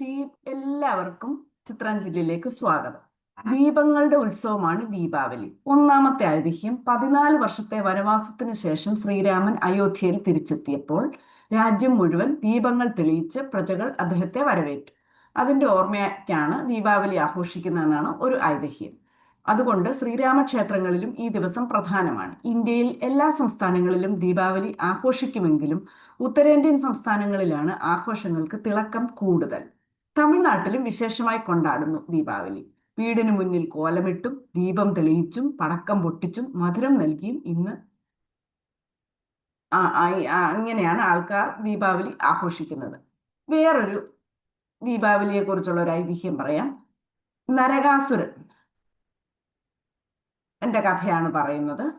Team എല്ലാവർക്കും ചിത്രാഞ്ജലിയിലേക്ക് സ്വാഗതം. ദീപങ്ങളുടെ ഉത്സവമാണ് ദീപാവലി. ഒന്നാമത്തെ ഐതിഹ്യം പതിനാല് വർഷത്തെ വനവാസത്തിന് ശേഷം ശ്രീരാമൻ അയോധ്യയിൽ തിരിച്ചെത്തിയപ്പോൾ രാജ്യം മുഴുവൻ ദീപങ്ങൾ തെളിയിച്ച് പ്രജകൾ അദ്ദേഹത്തെ വരവേറ്റു. അതിന്റെ ഓർമ്മയ്ക്കാണ് ദീപാവലി ആഘോഷിക്കുന്നതെന്നാണ് ഒരു ഐതിഹ്യം. അതുകൊണ്ട് ശ്രീരാമക്ഷേത്രങ്ങളിലും ഈ ദിവസം പ്രധാനമാണ്. ഇന്ത്യയിൽ എല്ലാ സംസ്ഥാനങ്ങളിലും ദീപാവലി ആഘോഷിക്കുമെങ്കിലും ഉത്തരേന്ത്യൻ സംസ്ഥാനങ്ങളിലാണ് ആഘോഷങ്ങൾക്ക് തിളക്കം കൂടുതൽ. തമിഴ്നാട്ടിലും വിശേഷമായി കൊണ്ടാടുന്നു ദീപാവലി. വീടിനു മുന്നിൽ കോലമിട്ടും ദീപം തെളിയിച്ചും പടക്കം പൊട്ടിച്ചും മധുരം നൽകിയും ഇന്ന് അങ്ങനെയാണ് ആൾക്കാർ ദീപാവലി ആഘോഷിക്കുന്നത്. വേറൊരു ദീപാവലിയെ കുറിച്ചുള്ള ഒരു ഐതിഹ്യം പറയാം. നരകാസുരൻ എന്റെ കഥയാണ് പറയുന്നത്.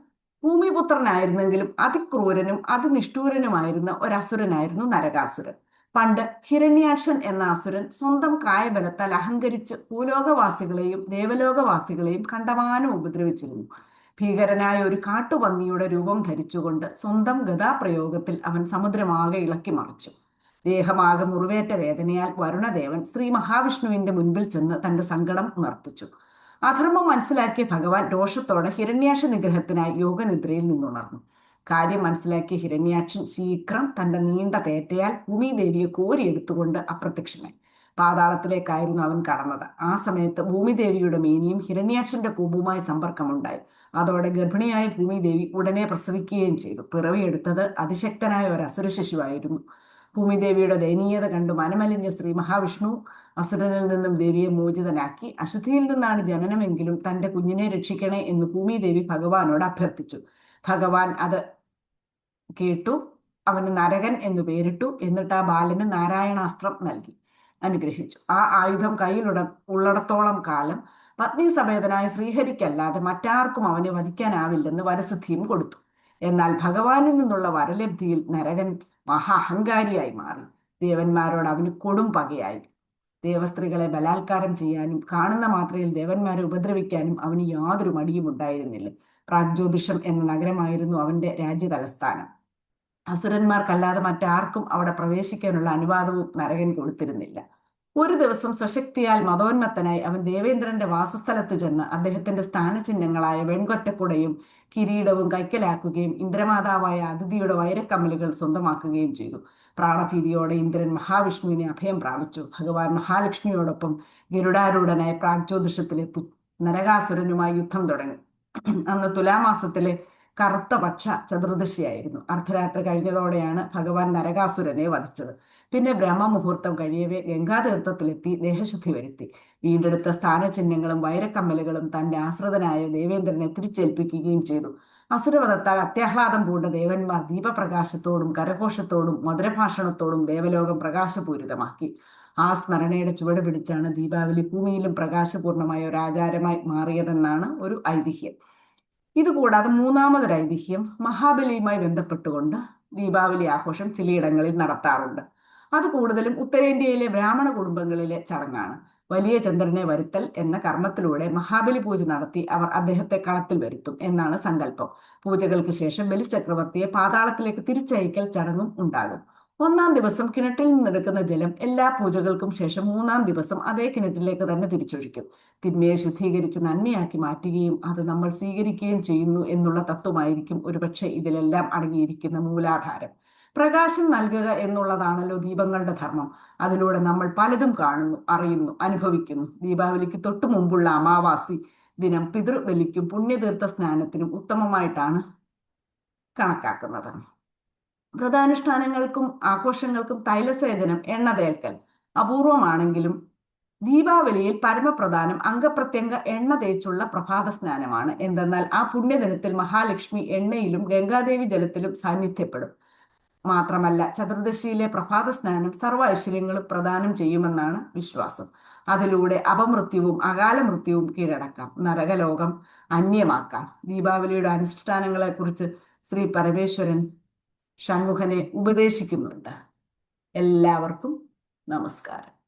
ഭൂമിപുത്രനായിരുന്നെങ്കിലും അതിക്രൂരനും അതിനിഷ്ഠൂരനുമായിരുന്ന ഒരു അസുരനായിരുന്നു നരകാസുരൻ. പണ്ട് ഹിരണ്യാക്ഷൻ എന്ന അസുരൻ സ്വന്തം കായബലത്താൽ അഹങ്കരിച്ച് ഭൂലോകവാസികളെയും ദേവലോകവാസികളെയും കണ്ടമാനം ഉപദ്രവിച്ചിരുന്നു. ഭീകരനായ ഒരു കാട്ടുപന്നിയുടെ രൂപം ധരിച്ചുകൊണ്ട് സ്വന്തം ഗതാപ്രയോഗത്തിൽ അവൻ സമുദ്രമാകെ ഇളക്കി മറിച്ചു. ദേഹമാകെ മുറിവേറ്റ വേദനയാൽ വരുണദേവൻ ശ്രീ മഹാവിഷ്ണുവിന്റെ മുൻപിൽ ചെന്ന് തന്റെ സങ്കടം ഉണർത്തിച്ചു. അധർമ്മം മനസ്സിലാക്കിയ ഭഗവാൻ രോഷത്തോടെ ഹിരണ്യാക്ഷ നിഗ്രഹത്തിനായി യോഗനിദ്രയിൽ നിന്നുണർന്നു. കാര്യം മനസ്സിലാക്കിയ ഹിരണ്യാക്ഷൻ ശീഘ്രം തന്റെ നീണ്ട തേറ്റയാൽ ഭൂമിദേവിയെ കോരിയെടുത്തുകൊണ്ട് അപ്രത്യക്ഷനായി. പാതാളത്തിലേക്കായിരുന്നു അവൻ കടന്നത്. ആ സമയത്ത് ഭൂമിദേവിയുടെ മേനിയും ഹിരണ്യാക്ഷന്റെ കൂമ്പുമായി സമ്പർക്കമുണ്ടായി. അതോടെ ഗർഭിണിയായ ഭൂമിദേവി ഉടനെ പ്രസവിക്കുകയും ചെയ്തു. പിറവിയെടുത്തത് അതിശക്തനായ ഒരു അസുര ശിശുവായിരുന്നു. ഭൂമിദേവിയുടെ ദയനീയത കണ്ടു മനമലിഞ്ഞ ശ്രീ മഹാവിഷ്ണു അസുരനിൽ നിന്നും ദേവിയെ മോചിതനാക്കി അശുദ്ധിയിൽ നിന്നാണ് ജനനമെങ്കിലും തന്റെ കുഞ്ഞിനെ രക്ഷിക്കണേ എന്ന് ഭൂമിദേവി ഭഗവാനോട് അഭ്യർത്ഥിച്ചു. ഭഗവാൻ അത് കേട്ടു അവന് നരകൻ എന്ന് പേരിട്ടു എന്നിട്ട് ആ ബാലന് നാരായണാസ്ത്രം നൽകി അനുഗ്രഹിച്ചു. ആ ആയുധം കയ്യിലുട ഉള്ളിടത്തോളം കാലം പത്നി സമേതനായ ശ്രീഹരിക്കല്ലാതെ മറ്റാർക്കും അവനെ വധിക്കാനാവില്ലെന്ന് വരസിദ്ധിയും കൊടുത്തു. എന്നാൽ ഭഗവാനിൽ നിന്നുള്ള വരലബ്ധിയിൽ നരകൻ മഹാ അഹങ്കാരിയായി മാറി. ദേവന്മാരോട് അവന് കൊടും പകയായി. ദേവസ്ത്രീകളെ ബലാത്കാരം ചെയ്യാനും കാണുന്ന മാത്രയിൽ ദേവന്മാരെ ഉപദ്രവിക്കാനും അവന് യാതൊരു മടിയും ഉണ്ടായിരുന്നില്ല. പ്രാഗ്ജ്യോതിഷം എന്ന നഗരമായിരുന്നു അവന്റെ രാജ്യ തലസ്ഥാനം അസുരന്മാർക്കല്ലാതെ മറ്റാർക്കും അവിടെ പ്രവേശിക്കാനുള്ള അനുവാദവും നരകൻ കൊടുത്തിരുന്നില്ല. ഒരു ദിവസം സ്വശക്തിയാൽ മതോന്മത്തനായി അവൻ ദേവേന്ദ്രന്റെ വാസസ്ഥലത്ത് ചെന്ന് അദ്ദേഹത്തിന്റെ സ്ഥാനചിഹ്നങ്ങളായ വെൺകൊറ്റക്കുടയും കിരീടവും കൈക്കലാക്കുകയും ഇന്ദ്രമാതാവായ അതിഥിയുടെ വൈരക്കമ്മലുകൾ സ്വന്തമാക്കുകയും ചെയ്തു. പ്രാണഭീതിയോടെ ഇന്ദ്രൻ മഹാവിഷ്ണുവിനെ അഭയം പ്രാപിച്ചു. ഭഗവാൻ മഹാലക്ഷ്മിയോടൊപ്പം ഗരുഡാരൂഢനായ പ്രാഗ്ജ്യോതിഷത്തിലെത്തി. നരകാസുരനുമായി യുദ്ധം തുടങ്ങി. അന്ന് തുലാമാസത്തിലെ കറുത്ത പക്ഷ ചതുർദശിയായിരുന്നു. അർദ്ധരാത്രി കഴിഞ്ഞതോടെയാണ് ഭഗവാൻ നരകാസുരനെ വധിച്ചത്. പിന്നെ ബ്രഹ്മമുഹൂർത്തം കഴിയവേ ഗംഗാതീർത്ഥത്തിലെത്തി ദേഹശുദ്ധി വരുത്തി. വീണ്ടെടുത്ത സ്ഥാനചിഹ്നങ്ങളും വൈരക്കമ്മലുകളും തന്റെ ആശ്രിതനായ ദേവേന്ദ്രനെ തിരിച്ചേൽപ്പിക്കുകയും ചെയ്തു. അസുരവധത്താൽ അത്യാഹ്ലാദം പൂണ്ട ദേവന്മാർ ദീപപ്രകാശത്തോടും കരഘോഷത്തോടും മധുരഭാഷണത്തോടും ദേവലോകം പ്രകാശപൂരിതമാക്കി. ആ സ്മരണയുടെ ചുവട് പിടിച്ചാണ് ദീപാവലി ഭൂമിയിലും പ്രകാശപൂർണമായ ഒരു ആചാരമായി മാറിയതെന്നാണ് ഒരു ഐതിഹ്യം. ഇതുകൂടാതെ മൂന്നാമതൊരു ഐതിഹ്യം മഹാബലിയുമായി ബന്ധപ്പെട്ടുകൊണ്ട് ദീപാവലി ആഘോഷം ചിലയിടങ്ങളിൽ നടത്താറുണ്ട്. അത് കൂടുതലും ഉത്തരേന്ത്യയിലെ ബ്രാഹ്മണ കുടുംബങ്ങളിലെ ചടങ്ങാണ്. വലിയ ചന്ദ്രനെ വരുത്തൽ എന്ന കർമ്മത്തിലൂടെ മഹാബലി പൂജ നടത്തി അവർ അദ്ദേഹത്തെ കളത്തിൽ വരുത്തും എന്നാണ് സങ്കല്പം. പൂജകൾക്ക് ശേഷം ബലിചക്രവർത്തിയെ പാതാളത്തിലേക്ക് തിരിച്ചയക്കൽ ചടങ്ങും ഉണ്ടാകും. ഒന്നാം ദിവസം കിണറ്റിൽ നിന്നെടുക്കുന്ന ജലം എല്ലാ പൂജകൾക്കും ശേഷം മൂന്നാം ദിവസം അതേ കിണറ്റിലേക്ക് തന്നെ തിരിച്ചൊഴിക്കും. തിന്മയെ ശുദ്ധീകരിച്ച് നന്മയാക്കി മാറ്റുകയും അത് നമ്മൾ സ്വീകരിക്കുകയും ചെയ്യുന്നു എന്നുള്ള തത്വമായിരിക്കും ഒരുപക്ഷെ ഇതിലെല്ലാം അടങ്ങിയിരിക്കുന്ന മൂലാധാരം. പ്രകാശം നൽകുക എന്നുള്ളതാണല്ലോ ദീപങ്ങളുടെ ധർമ്മം. അതിലൂടെ നമ്മൾ പലതും കാണുന്നു അറിയുന്നു അനുഭവിക്കുന്നു. ദീപാവലിക്ക് തൊട്ടു മുമ്പുള്ള അമാവാസി ദിനം പിതൃബലിക്കും പുണ്യതീർത്ഥ സ്നാനത്തിനും ഉത്തമമായിട്ടാണ് കണക്കാക്കുന്നത്. വ്രതാനുഷ്ഠാനങ്ങൾക്കും ആഘോഷങ്ങൾക്കും തൈലസേചനം എണ്ണ തേൽക്കൽ അപൂർവമാണെങ്കിലും ദീപാവലിയിൽ പരമപ്രധാനം അംഗപ്രത്യംഗ എണ്ണ തേച്ചുള്ള പ്രഭാത സ്നാനമാണ്. എന്തെന്നാൽ ആ പുണ്യദിനത്തിൽ മഹാലക്ഷ്മി എണ്ണയിലും ഗംഗാദേവി ജലത്തിലും സാന്നിധ്യപ്പെടും. മാത്രമല്ല ചതുർദശിയിലെ പ്രഭാത സ്നാനം സർവ ഐശ്വര്യങ്ങളും പ്രദാനം ചെയ്യുമെന്നാണ് വിശ്വാസം. അതിലൂടെ അപമൃത്യുവും അകാല മൃത്യുവും കീഴടക്കാം. നരകലോകം അന്യമാക്കാം. ദീപാവലിയുടെ അനുഷ്ഠാനങ്ങളെ കുറിച്ച് ശ്രീ പരമേശ്വരൻ ഷൺമുഖനെ ഉപദേശിക്കുന്നുണ്ട്. എല്ലാവർക്കും നമസ്കാരം.